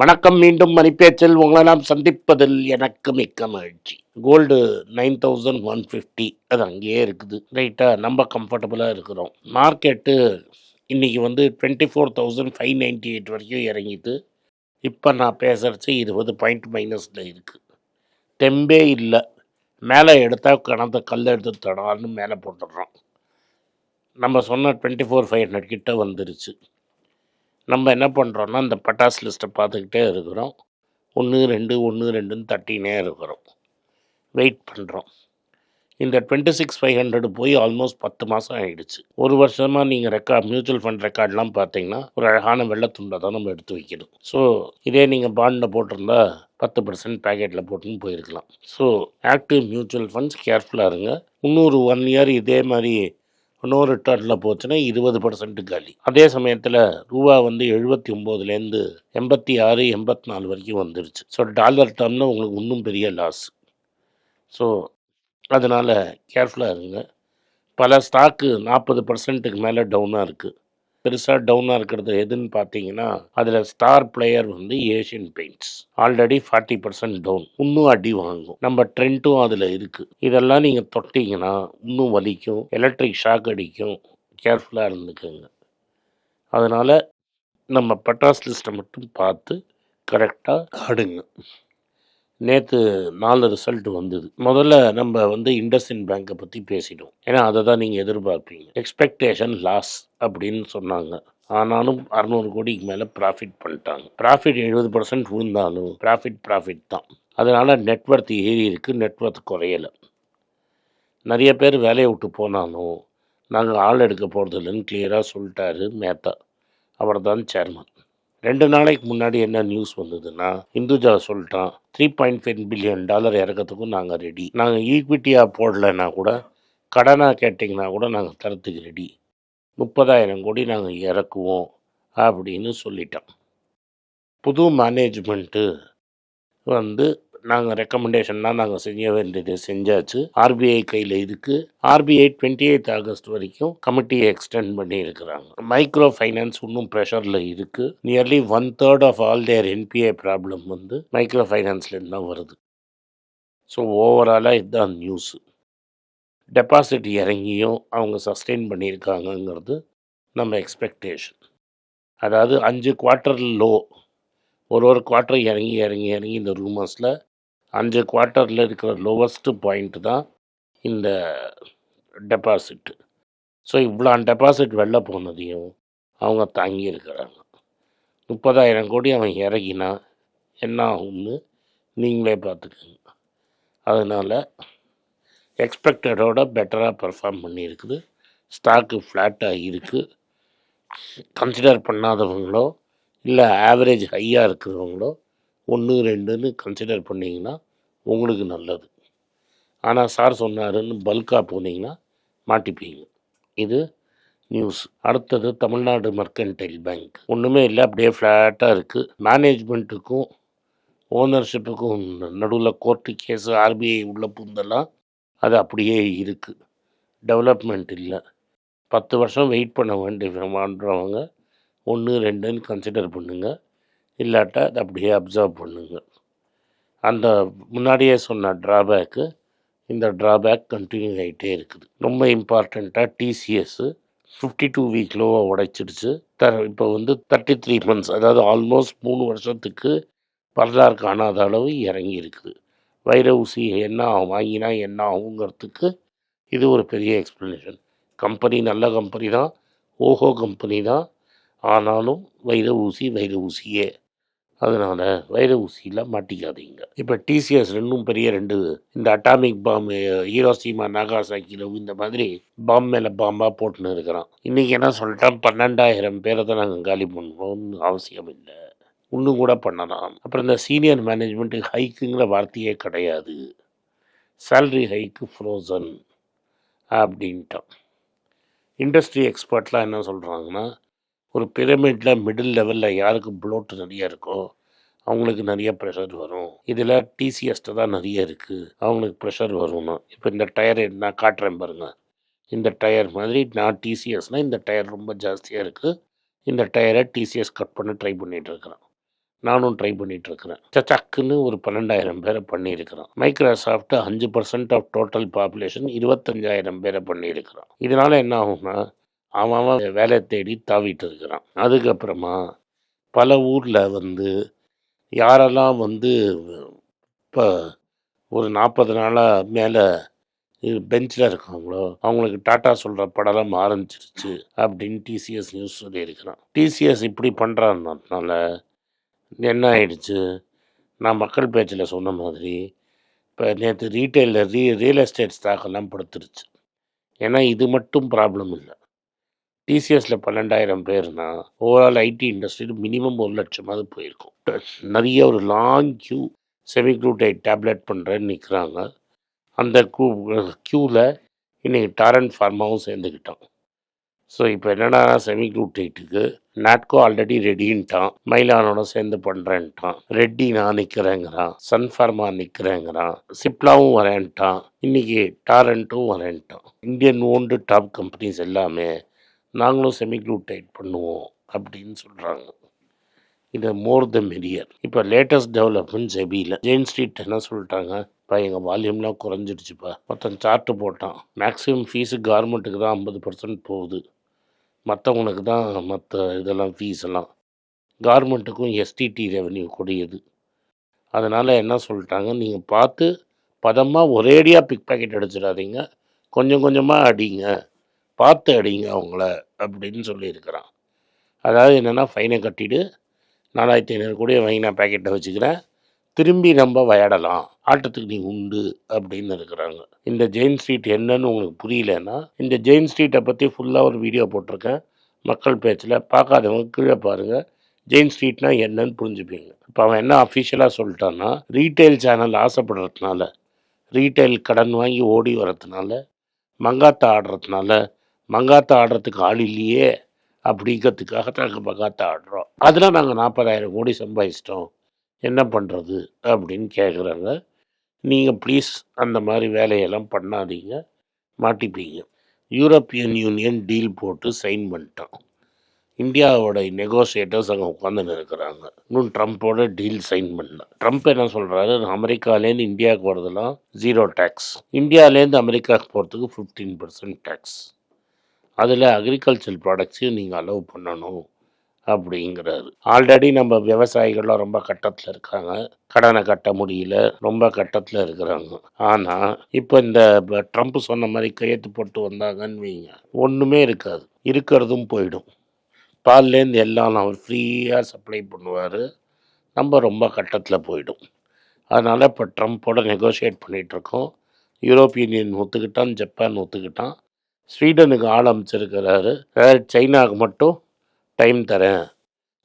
வணக்கம் மீண்டும் மணிப்பேச்சில் உங்களை நாம் சந்திப்பதில் எனக்கு மிக்க மகிழ்ச்சி. Gold nine thousand one fifty அது அங்கேயே இருக்குது. ரைட்டாக நம்ம கம்ஃபர்டபுளாக இருக்கிறோம். மார்க்கெட்டு இன்றைக்கி வந்து twenty four thousand five ninety eight வரைக்கும் இறங்கிட்டு இப்போ நான் பேசுகிறச்சு இருபது பாயிண்ட் மைனஸில் இருக்குது தெம்பே இல்லை. மேலே எடுத்தால் கணந்த கல் எடுத்து தடான்னு மேலே போட்டுடுறோம். நம்ம சொன்ன டுவெண்ட்டி ஃபோர் ஃபைவ் ஹண்ட்ரட் கிட்டே வந்துருச்சு. நம்ம என்ன பண்ணுறோன்னா இந்த பட்டாஸ் லிஸ்ட்டை பார்த்துக்கிட்டே இருக்கிறோம். ஒன்று ரெண்டு ஒன்று ரெண்டுன்னு தட்டினே இருக்கிறோம். வெயிட் பண்ணுறோம் இந்த டுவெண்ட்டி சிக்ஸ் ஃபைவ் ஹண்ட்ரட் போய் ஆல்மோஸ்ட் பத்து மாதம் ஆகிடுச்சு ஒரு வருஷமாக நீங்கள் ரெக்கார்ட் மியூச்சுவல் ஃபண்ட் ரெக்கார்ட்லாம் பார்த்தீங்கன்னா ஒரு அழகான வெள்ளத்துண்டை தான் நம்ம எடுத்து வைக்கணும். ஸோ இதே நீங்கள் பாண்டில் போட்டிருந்தா பத்து பர்சன்ட் பேக்கெட்டில் போட்டுன்னு போயிருக்கலாம். ஸோ ஆக்டிவ் மியூச்சுவல் ஃபண்ட்ஸ் கேர்ஃபுல்லாக இருங்க. இன்னொரு ஒன் இயர் இதே மாதிரி இன்னொரு ரிட்டர்னில் போச்சுன்னா இருபது பர்சன்ட் காலி. அதே சமயத்தில் ரூபா வந்து எழுபத்தி ஒம்போதுலேருந்து எண்பத்தி ஆறு எண்பத்தி நாலு வரைக்கும் வந்துருச்சு. ஸோ டாலர் டர்ம்னா உங்களுக்கு இன்னும் பெரிய லாஸ் ஸோ அதனால் கேர்ஃபுல்லாக இருங்க. பல ஸ்டாக்கு நாற்பது பர்சன்ட்டுக்கு மேலே டவுனாக இருக்குது பெருசாக டவுனாக இருக்கிறது எதுன்னு பார்த்தீங்கன்னா அதில் ஸ்டார் பிளேயர் வந்து Asian Paints already forty percent down இன்னும் அடி வாங்கும். நம்ம ட்ரெண்ட்டும் அதில் இருக்குது இதெல்லாம் நீங்கள் தொட்டிங்கன்னா இன்னும் வலிக்கும். எலக்ட்ரிக் ஷாக் அடிக்கும். கேர்ஃபுல்லாக இருந்துக்கோங்க. அதனால் நம்ம பட்டாஸ் லிஸ்ட்டை மட்டும் பார்த்து கரெக்டாக ஆடுங்க நேற்று நாலு ரிசல்ட் வந்தது. முதல்ல நம்ம வந்து இண்டஸ்இன் பேங்க்கை பற்றி பேசிட்டோம். ஏன்னா அதை தான் நீங்கள் எதிர்பார்ப்பீங்க. எக்ஸ்பெக்டேஷன் லாஸ் அப்படின்னு சொன்னாங்க. ஆனாலும் அறநூறு கோடிக்கு மேலே ப்ராஃபிட் பண்ணிட்டாங்க. ப்ராஃபிட் எழுபது பர்சன்ட் விழுந்தாலும் ப்ராஃபிட் ப்ராஃபிட் தான். அதனால் நெட்ஒர்த் ஏறி இருக்குது நெட்ஒர்த் குறையலை. நிறைய பேர் வேலையை விட்டு போனாலும் நாங்கள் ஆள் எடுக்க போகிறது இல்லைன்னு கிளியராக சொல்லிட்டாரு மேத்தா. அவர் தான் சேர்மன் ரெண்டு நாளைக்கு முன்னாடி என்ன நியூஸ் வந்ததுன்னா இந்துஜா சொல்லிட்டான் three point five billion dollar இறக்கிறதுக்கும் நாங்கள் ரெடி நாங்கள் ஈக்விட்டியாக போடலைன்னா கூட கடனாக கேட்டிங்கன்னா கூட நாங்கள் தரத்துக்கு ரெடி முப்பதாயிரம் கோடி நாங்கள் இறக்குவோம் அப்படின்னு சொல்லிட்டோம் புது மேனேஜ்மெண்ட்டு வந்து நாங்கள் ரெக்கமெண்டேஷன்லாம் நாங்கள் செய்ய வேண்டியது செஞ்சாச்சு. ஆர்பிஐ கையில் இருக்குது ஆர்பிஐ டுவெண்ட்டி எயித் ஆகஸ்ட் வரைக்கும் கமிட்டியை எக்ஸ்டெண்ட் பண்ணி இருக்கிறாங்க மைக்ரோ ஃபைனான்ஸ் இன்னும் ப்ரெஷரில் இருக்குது nearly one third of all their NBI problem வந்து மைக்ரோ ஃபைனான்ஸ்லேருந்து தான் வருது. ஸோ ஓவராலாக இதுதான் நியூஸு டெபாசிட் இறங்கியும் அவங்க சஸ்டெயின் பண்ணியிருக்காங்கங்கிறது நம்ம எக்ஸ்பெக்டேஷன் அதாவது அஞ்சு குவார்ட்டர் லோ ஒரு ஒரு குவார்ட்டர் இறங்கி இறங்கி இறங்கி இந்த ரூமர்ஸில் அஞ்சு குவார்ட்டரில் இருக்கிற லோவஸ்ட்டு பாயிண்ட் தான் இந்த டெபாசிட்டு ஸோ இவ்வளோ டெபாசிட் வெளில போனதையும் அவங்க தாங்கி இருக்கிறாங்க முப்பதாயிரம் கோடி அவன் இறங்கினா என்ன ஆகும்னு நீங்களே பார்த்துக்கோங்க. அதனால் எக்ஸ்பெக்டடோட பெட்டராக பெர்ஃபார்ம் பண்ணியிருக்குது. ஸ்டாக்கு ஃப்ளாட்டாக இருக்குது கன்சிடர் பண்ணாதவங்களோ இல்லை ஆவரேஜ் ஹையாக இருக்கிறவங்களோ ஒன்று ரெண்டுன்னு கன்சிடர் பண்ணிங்கன்னா உங்களுக்கு நல்லது. ஆனால் சார் சொன்னாருன்னு பல்காக போனீங்கன்னா மாட்டிப்பீங்க. இது நியூஸ் அடுத்தது தமிழ்நாடு மர்கன்டைல் பேங்க் ஒன்றுமே இல்லை அப்படியே ஃப்ளாட்டாக இருக்குது மேனேஜ்மெண்ட்டுக்கும் ஓனர்ஷிப்புக்கும் நடுவில் கோர்ட்டு கேஸு ஆர்பிஐ உள்ள பூந்தெல்லாம் அது அப்படியே இருக்குது டெவலப்மெண்ட் இல்லை. பத்து வருஷம் வெயிட் பண்ண வேண்டிய வாழ்றவங்க ஒன்று ரெண்டுன்னு கன்சிடர் பண்ணுங்கள் இல்லாட்டா அதை அப்படியே அப்சர்வ் பண்ணுங்க அந்த முன்னாடியே சொன்ன ட்ராபேக்கு இந்த ட்ராபேக் கண்டினியூ ஆகிட்டே இருக்குது. ரொம்ப இம்பார்ட்டண்ட்டாக டிசிஎஸ்ஸு ஃபிஃப்டி டூ வீக் லோவாக உடைச்சிடுச்சு. த இப்போ வந்து தேர்ட்டி த்ரீ மந்த்ஸ் அதாவது ஆல்மோஸ்ட் மூணு வருஷத்துக்கு வரலாறு காணாத அளவு இறங்கி இருக்குது. வைர ஊசி என்ன ஆகும் வாங்கினா என்ன ஆகுங்கிறதுக்கு இது ஒரு பெரிய எக்ஸ்ப்ளனேஷன் கம்பெனி நல்ல கம்பெனி தான் ஓஹோ கம்பெனி தான். ஆனாலும் வைர ஊசி வைர ஊசியே. அதனால் வைர ஊசியில் மாட்டிக்காதீங்க. இப்போ டிசிஎஸ் ரெண்டும் பெரிய ரெண்டு. இந்த அட்டாமிக் பாம்பு ஹீரோசீமா நாகாசாக்கியில் இந்த மாதிரி பாம் மேலே பாம்பாக போட்டுன்னு இருக்கிறான். இன்றைக்கி என்ன சொல்லிட்டான்? பன்னெண்டாயிரம் பேரை தான் நாங்கள் காலி பண்ணுவோம்னு அவசியம் இல்லை. இன்னும் கூட பண்ணலாம். அப்புறம் இந்த சீனியர் மேனேஜ்மெண்ட்டு ஹைக்குங்கிற வார்த்தையே கிடையாது. சேல்ரி ஹைக்கு ஃப்ரோசன் அப்படின்ட்டான். இண்டஸ்ட்ரி எக்ஸ்பர்ட்லாம் என்ன சொல்கிறாங்கன்னா ஒரு பிரமிடில் மிடில் லெவலில் யாருக்கு ப்ளோட் நிறைய இருக்கோ அவங்களுக்கு நிறைய ப்ரெஷர் வரும். இதில் டிசிஎஸ்ட்டு தான் நிறைய இருக்குது அவங்களுக்கு ப்ரெஷர் வரும்னா இப்போ இந்த டயர் நான் காட்டுறேன் பாருங்கள் இந்த டயர் மாதிரி நான் டிசிஎஸ்னால் இந்த டயர் ரொம்ப ஜாஸ்தியாக இருக்குது இந்த டயரை டிசிஎஸ் கட் பண்ண ட்ரை பண்ணிகிட்ருக்கிறேன் நானும் ட்ரை பண்ணிகிட்ருக்கிறேன் சச்சக்குன்னு ஒரு பன்னெண்டாயிரம் பேரை பண்ணியிருக்கிறோம் மைக்ரோசாஃப்ட் அஞ்சு பர்சன்ட் ஆஃப் டோட்டல் பாப்புலேஷன் இருபத்தஞ்சாயிரம் பேரை பண்ணியிருக்கிறோம் இதனால் என்ன ஆகும்னா அவன் அவன் வேலை தேடி தாவிட்டு இருக்கிறான் அதுக்கப்புறமா பல ஊரில் வந்து யாரெல்லாம் வந்து இப்போ ஒரு நாற்பது நாளாக மேலே பெஞ்சில் இருக்காங்களோ அவங்களுக்கு டாட்டா சொல்கிற படம்லாம் ஆரம்பிச்சிருச்சு அப்படின்னு டிசிஎஸ் நியூஸ் சொல்லியிருக்கிறான். டிசிஎஸ் இப்படி பண்ணுறாருனால என்ன ஆயிடுச்சு? நான் மக்கள் பேச்சில் சொன்ன மாதிரி இப்போ நேற்று ரீட்டைலில் ரீ ரியல் எஸ்டேட் ஸ்டாக்கெல்லாம் படுத்துருச்சு. ஏன்னா இது மட்டும் ப்ராப்ளம் இல்லை. டிசிஎஸில் பன்னெண்டாயிரம் பேர்னா ஓவரால் ஐடி இண்டஸ்ட்ரியில் மினிமம் ஒரு லட்சமாவது போயிருக்கும். நிறைய ஒரு லாங் க்யூ செமிக்ளூட்டைட் டேப்லெட் பண்ணுறேன்னு நிற்கிறாங்க அந்த க்யூ க்யூவில் இன்றைக்கி டாரன் ஃபார்மாவும் சேர்ந்துக்கிட்டான் ஸோ இப்போ என்னென்னா செமிக்ளூட்டைட்டுக்கு நாட்கோ ஆல்ரெடி ரெடின்ட்டான் மயிலானோட சேர்ந்து பண்ணுறேன்ட்டான் ரெட்டி நான் நிற்கிறேங்கிறான் சன்ஃபார்மா நிற்கிறேங்கிறான் சிப்லாவும் வரேன்ட்டான். இன்றைக்கி டாரண்ட்டும் வரேன்ட்டான். இந்தியன் ஓன்டு டாப் கம்பெனிஸ் எல்லாமே நாங்களும் செமிக்ளூடைட் பண்ணுவோம் அப்படின்னு சொல்கிறாங்க இது மோர் த மெரியர் இப்போ லேட்டஸ்ட் டெவலப்மெண்ட் செபியில் ஜெயின் ஸ்ட்ரீட் என்ன சொல்லிட்டாங்க? இப்போ எங்கள் வால்யூம்லாம் குறைஞ்சிடுச்சுப்பா மொத்தம் சார்ட்டு போட்டான். மேக்ஸிமம் ஃபீஸு கவர்மெண்ட்டுக்கு தான் ஐம்பது பர்சன்ட் போகுது. மற்றவங்களுக்கு தான் மற்ற இதெல்லாம் ஃபீஸ் எல்லாம். கவர்மெண்ட்டுக்கும் எஸ்டிடி ரெவன்யூ கொடியது. அதனால் என்ன சொல்லிட்டாங்க? நீங்கள் பார்த்து பதமாக ஒரேடியாக பிக் பாக்கெட் அடிச்சிடாதீங்க. கொஞ்சம் கொஞ்சமாக அடிங்க. பார்த்து அடிங்க அவங்கள அப்படின்னு சொல்லியிருக்கிறான். அதாவது என்னென்னா ஃபைனை கட்டிட்டு நாலாயிரத்தி ஐநூறு கோடியை வாங்கி நான் பேக்கெட்டை வச்சுக்கிறேன். திரும்பி நம்ம விளையாடலாம். ஆட்டத்துக்கு நீ உண்டு அப்படின்னு இருக்கிறாங்க. இந்த ஜெயின் ஸ்ட்ரீட் என்னன்னு உங்களுக்கு புரியலன்னா இந்த ஜெயின் ஸ்ட்ரீட்டை பற்றி ஃபுல்லாக ஒரு வீடியோ போட்டிருக்கேன். மக்கள் பேச்சில் பார்க்காதவங்க கீழே பாருங்கள் ஜெயின் ஸ்ட்ரீட்னா என்னன்னு புரிஞ்சுப்பீங்க. இப்போ அவன் என்ன அஃபிஷியலாக சொல்லிட்டான்னா ரீட்டைல் சேனல் ஆசைப்படுறதுனால ரீட்டைல் கடன் வாங்கி ஓடி வரதுனால மங்காத்தா ஆடுறதுனால மங்காத்தா ஆடுறதுக்கு ஆள் இல்லையே அப்படிங்கிறதுக்காக நாங்கள் மங்காத்தா ஆடுறோம். அதில் நாங்கள் நாற்பதாயிரம் கோடி சம்பாதிச்சிட்டோம். என்ன பண்ணுறது அப்படின்னு கேட்குறாங்க நீங்கள் ப்ளீஸ் அந்த மாதிரி வேலையெல்லாம் பண்ணாதீங்க. மாட்டிப்பீங்க. யூரோப்பியன் யூனியன் டீல் போட்டு சைன் பண்ணிட்டோம். இந்தியாவோட நெகோசியேட்டர்ஸ் அங்கே உட்காந்துன்னு இருக்கிறாங்க இன்னும் ட்ரம்ப்போட டீல் சைன் பண்ணல. ட்ரம்ப் என்ன சொல்கிறாரு அமெரிக்காலேருந்து இந்தியாவுக்கு வரதெல்லாம் ஜீரோ டேக்ஸ் இந்தியாவிலேருந்து அமெரிக்காவுக்கு போகிறதுக்கு ஃபிஃப்டீன் பர்சன்ட் டேக்ஸ் அதில் அக்ரிகல்ச்சர் ப்ராடக்ட்ஸையும் நீங்கள் அலோவ் பண்ணணும் அப்படிங்கிறாரு. ஆல்ரெடி நம்ம விவசாயிகள்லாம் ரொம்ப கட்டத்தில் இருக்காங்க. கடனை கட்ட முடியல. ரொம்ப கட்டத்தில் இருக்கிறாங்க. ஆனால் இப்போ இந்த ட்ரம்ப் சொன்ன மாதிரி கையெழுத்து போட்டு வந்தாங்கன்னு வைங்க. ஒன்றுமே இருக்காது. இருக்கிறதும் போயிடும். பால்லேருந்து எல்லாம் அவர் ஃப்ரீயாக சப்ளை பண்ணுவார். நம்ம ரொம்ப கட்டத்தில் போயிடும். அதனால் இப்போ ட்ரம்ப்போட நெகோஷியேட் பண்ணிகிட்ருக்கோம் யூரோப்பியன் யூனியன் ஒத்துக்கிட்டான் ஜப்பான் ஒத்துக்கிட்டான். ஸ்வீடனுக்கு ஆள் அமைச்சிருக்கிறாரு. சைனாவுக்கு மட்டும் டைம் தரேன்.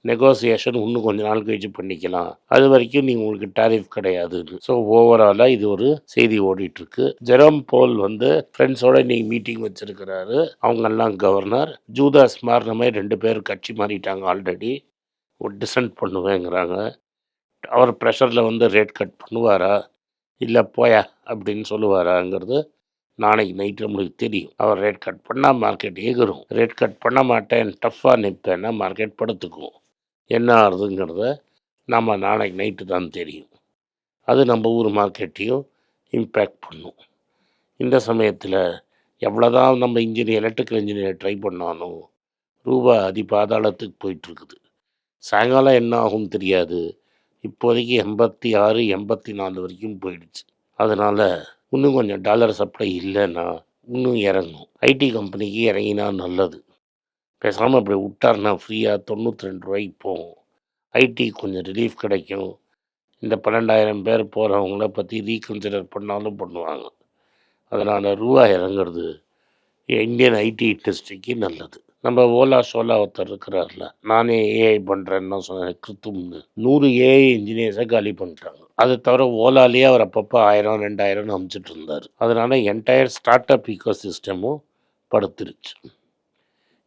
நெகோசியேஷன் இன்னும் கொஞ்ச நாள் கழிச்சு பண்ணிக்கலாம். அது வரைக்கும் நீங்கள் உங்களுக்கு டாரிஃப் கிடையாதுன்னு. ஸோ ஓவராலாக இது ஒரு செய்தி ஓடிட்டுருக்கு. ஜெரம் போல் வந்து ஃப்ரெண்ட்ஸோட நீங்கள் மீட்டிங் வச்சுருக்கிறாரு. அவங்கெல்லாம் கவர்னர் ஜூதாஸ் மாறின மாதிரி ரெண்டு பேர் கட்சி மாறிட்டாங்க ஆல்ரெடி ஒரு டிசன்ட் பண்ணுவேங்கிறாங்க. அவர் ப்ரெஷரில் வந்து ரேட் கட் பண்ணுவாரா? இல்லை போயா? அப்படின்னு சொல்லுவாராங்கிறது நாளைக்கு நைட்டு நம்மளுக்கு தெரியும். அவர் ரேட் கட் பண்ணால் மார்க்கெட் ஏகுரும். ரேட் கட் பண்ண மாட்டேன் டஃப்பாக நிற்பேன்னா மார்க்கெட் படுத்துக்கும் என்ன ஆகுதுங்கிறத நம்ம நாளைக்கு நைட்டு தான் தெரியும். அது நம்ம ஊர் மார்க்கெட்டையும் இம்பேக்ட் பண்ணும். இந்த சமயத்தில் எவ்வளோதான் நம்ம இன்ஜினியர் எலக்ட்ரிக்கல் இன்ஜினியர் ட்ரை பண்ணாலும் ரூபா அதி பாதாளத்துக்கு போயிட்டுருக்குது. சாயங்காலம் என்ன ஆகும் தெரியாது. இப்போதைக்கு எண்பத்தி ஆறு எண்பத்தி நாலு வரைக்கும் போயிடுச்சு. அதனால் இன்னும் கொஞ்சம் டாலர் சப்ளை இல்லைன்னா இன்னும் இறங்கும் ஐடி கம்பெனிக்கு இறங்கினா நல்லது. பேசாமல் அப்படி விட்டார்னா ஃப்ரீயாக தொண்ணூற்றி ரெண்டு ரூபாய்க்கு போகும் ஐடி கொஞ்சம் ரிலீஃப் கிடைக்கும். இந்த பன்னெண்டாயிரம் பேர் போகிறவங்கள பற்றி ரீகன்சிடர் பண்ணாலும் பண்ணுவாங்க. அதனால் ரூபா இறங்குறது இந்தியன் ஐடி இண்டஸ்ட்ரிக்கு நல்லது. நம்ம ஓலா சோலா ஒருத்தர் இருக்கிறார்ல நானே ஏஐ பண்ணுறேன்னு சொன்னேன் கிருத்தும்னு நூறு ஏஐ இன்ஜினியர்ஸை காலி பண்ணிட்டாங்க அது தவிர ஓலாலேயே அவர் அப்பப்போ ஆயிரம் ரெண்டாயிரம்னு அமைச்சிட்டு இருந்தார். அதனால் என்டையர் ஸ்டார்ட் அப் ஈக்கோ சிஸ்டமும் படுத்துருச்சு.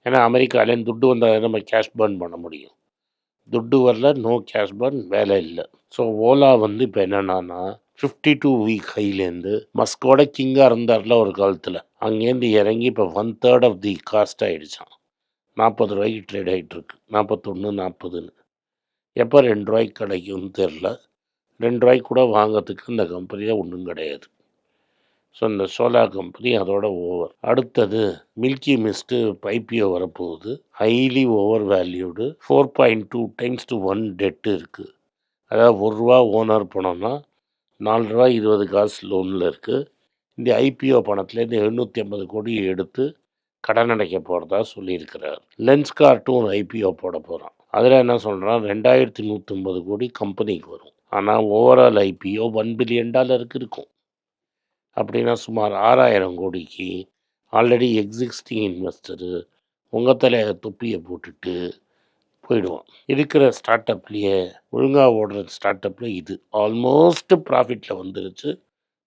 ஏன்னா அமெரிக்காலேருந்து துட்டு வந்தால் நம்ம கேஷ் பர்ன் பண்ண முடியும். துட்டு வரல நோ கேஷ் பர்ன் வேலை இல்லை. ஸோ ஓலா வந்து இப்போ என்னென்னா ஃபிஃப்டி டூ வீக் ஹைலேருந்து மஸ்கோட கிங்காக இருந்தார்ல ஒரு காலத்தில். அங்கேருந்து இறங்கி இப்போ one third of the cost ஆகிடுச்சான் நாற்பது ரூபாய்க்கு ட்ரேட் ஆகிட்டுருக்கு நாற்பத்தொன்று நாற்பதுன்னு. எப்போ ரெண்டு ரூபாய்க்கு கிடைக்கும்னு தெரில. ரெண்டு ரூபாய்க்கு கூட வாங்கிறதுக்கு இந்த கம்பெனியில் ஒன்றும் கிடையாது. ஸோ இந்த சோலா கம்பெனி அதோட ஓவர் அடுத்தது மில்கி மிஸ்ட்டு ஐபிஓ வரப்போகுது. Highly over valued four point two times to one debt இருக்குது அதாவது ஒரு ரூபா ஓனர் பணம்னா நாலு ரூபா இருபது காசு லோனில் இருக்குது இந்த ஐபிஓ பணத்துலேருந்து எழுநூற்றி ஐம்பது கோடி எடுத்து கடன் அடைக்க போகிறதா சொல்லியிருக்கிறார். லென்ஸ்கார்ட்டும் ஒரு ஐபிஓ போட போகிறான் அதில் என்ன சொல்கிறான் ரெண்டாயிரத்தி நூற்றம்பது கோடி கம்பெனிக்கு வரும். ஆனால் ஓவரால் ஐபிஓ ஒன் பில்லியன் டாலருக்கு இருக்கும். அப்படின்னா சுமார் ஆறாயிரம் கோடிக்கு ஆல்ரெடி எக்ஸிஸ்டிங் இன்வெஸ்டரு உங்கள் தலையை தொப்பியை போட்டுட்டு போயிடுவான். இருக்கிற ஸ்டார்ட் அப்லேயே ஒழுங்காக ஓடுற ஸ்டார்ட் அப்பில் இது ஆல்மோஸ்ட் ப்ராஃபிட்டில் வந்துருச்சு.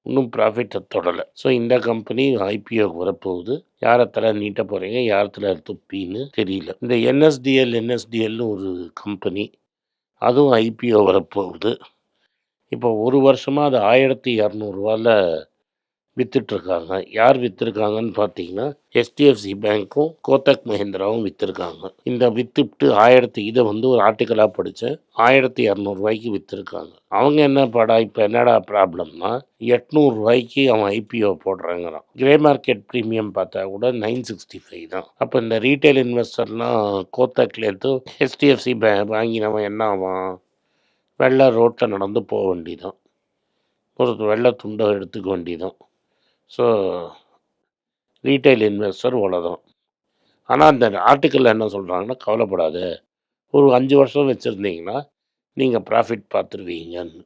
இன்னும் ப்ராஃபிட்டை தொடலை. ஸோ இந்த கம்பெனி ஐபிஓ வரப்போகுது. யாரை தலை நீட்ட போகிறீங்க யாரத்தில் துப்பின்னு தெரியல. இந்த என்எஸ்டிஎல் என்எஸ்டிஎல்னு ஒரு கம்பெனி அதுவும் ஐபிஓ வரப்போகுது. இப்போ ஒரு வருஷமாக அது ஆயிரத்தி இரநூறுவாவில் விற்றுட்ருக்காங்க யார் விற்றுருக்காங்கன்னு பார்த்தீங்கன்னா ஹெச்டிஎஃப்சி பேங்க்கும் கோத்தக் மஹிந்திராவும் விற்றுருக்காங்க இந்த விற்றுட்டு ஆயிரத்தி இதை வந்து ஒரு ஆர்டிக்கலாக படித்தேன் ஆயிரத்தி இரநூறுவாய்க்கு விற்றுருக்காங்க அவங்க என்ன படா இப்போ என்னடா ப்ராப்ளம்னா எட்நூறுரூவாய்க்கு அவன் ஐபிஓ போடுறாங்கிறான். கிரே மார்க்கெட் ப்ரீமியம் பார்த்தா கூட நைன் சிக்ஸ்டி ஃபைவ் தான். அப்போ இந்த ரீட்டைல் இன்வெஸ்டர்லாம் கோத்தக்லேருந்து ஹெச்டிஎஃப்சி பே வாங்கினவன் என்ன ஆவான்? வெள்ளை ரோட்டில் நடந்து போக வேண்டியதான் ஒரு வெள்ளை துண்டை எடுத்துக்க வேண்டியதான் ஸோ ரீட்டைல் இன்வெஸ்டர் அவ்வளோதான் ஆனால் அந்த ஆர்டிக்கலில் என்ன சொல்கிறாங்கன்னா கவலைப்படாத. ஒரு அஞ்சு வருஷம் வச்சுருந்தீங்கன்னா நீங்கள் ப்ராஃபிட் பார்த்துருவீங்கன்னு.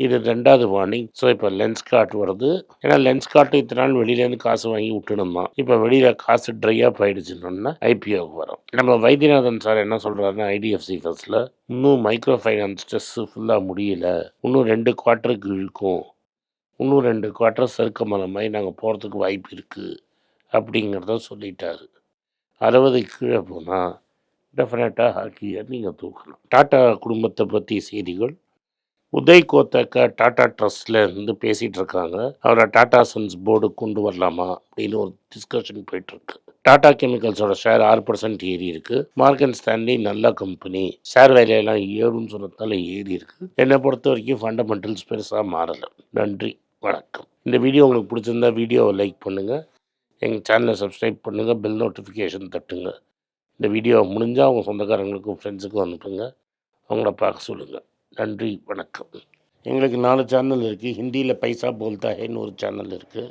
இது ரெண்டாவது வார்னிங் ஸோ இப்போ லென்ஸ் கார்ட் வருது. ஏன்னா லென்ஸ் கார்ட்டு இத்தனை நாள் வெளியிலேருந்து காசு வாங்கி விட்டுணுமா இப்போ வெளியில் காசு ட்ரையாக அப் ஐபிஓக்கு வரும். நம்ம வைத்தியநாதன் சார் என்ன சொல்கிறாருன்னா ஐடிஎஃப்சி ஃபஸ்ட்டில் இன்னும் மைக்ரோ ஃபைனான்ஸ் ஸ்ட்ரெஸ்ஸு ஃபுல்லாக முடியல. இன்னும் ரெண்டு குவார்ட்டருக்கு இழுக்கும். இன்னும் ரெண்டு குவார்ட்டர் சறுக்கமான மாதிரி நாங்கள் போகிறதுக்கு வாய்ப்பு இருக்குது அப்படிங்கிறத சொல்லிட்டாரு. அறுபது கீழே போனால் டெஃபினட்டாக ஹாக்கியை நீங்கள் தூக்கலாம் டாட்டா குடும்பத்தை பற்றி செய்திகள். உதய் கோத்தக்கா டாடா ட்ரஸ்ட்லேருந்து பேசிகிட்டு இருக்காங்க. அவரை டாடா சன்ஸ் போர்டு கொண்டு வரலாமா அப்படின்னு ஒரு டிஸ்கஷன் போயிட்டுருக்கு டாடா கெமிக்கல்ஸோட ஷேர் ஆறு பர்சன்ட் ஏறி இருக்கு. மார்க்கன் ஸ்டான்லி நல்ல கம்பெனி ஷேர் வேலையெல்லாம் ஏறும்னு சொன்னதால ஏறி இருக்கு. என்னை பொறுத்த வரைக்கும் ஃபண்டமெண்டல்ஸ் பெருசாக மாறலை. நன்றி வணக்கம். இந்த வீடியோ உங்களுக்கு பிடிச்சிருந்தா வீடியோவை லைக் பண்ணுங்கள் எங்கள் சேனலை சப்ஸ்கிரைப் பண்ணுங்கள் பெல் நோட்டிஃபிகேஷன் தட்டுங்க. இந்த வீடியோவை முடிஞ்சால் அவங்க சொந்தக்காரங்களுக்கும் ஃப்ரெண்ட்ஸுக்கும் அனுப்புங்க. அவங்கள பார்க்க சொல்லுங்கள் நன்றி வணக்கம். எங்களுக்கு நாலு சேனல் இருக்குது ஹிந்தியில் பைசா போல்தா ஹேன்னு ஒரு சேனல் இருக்குது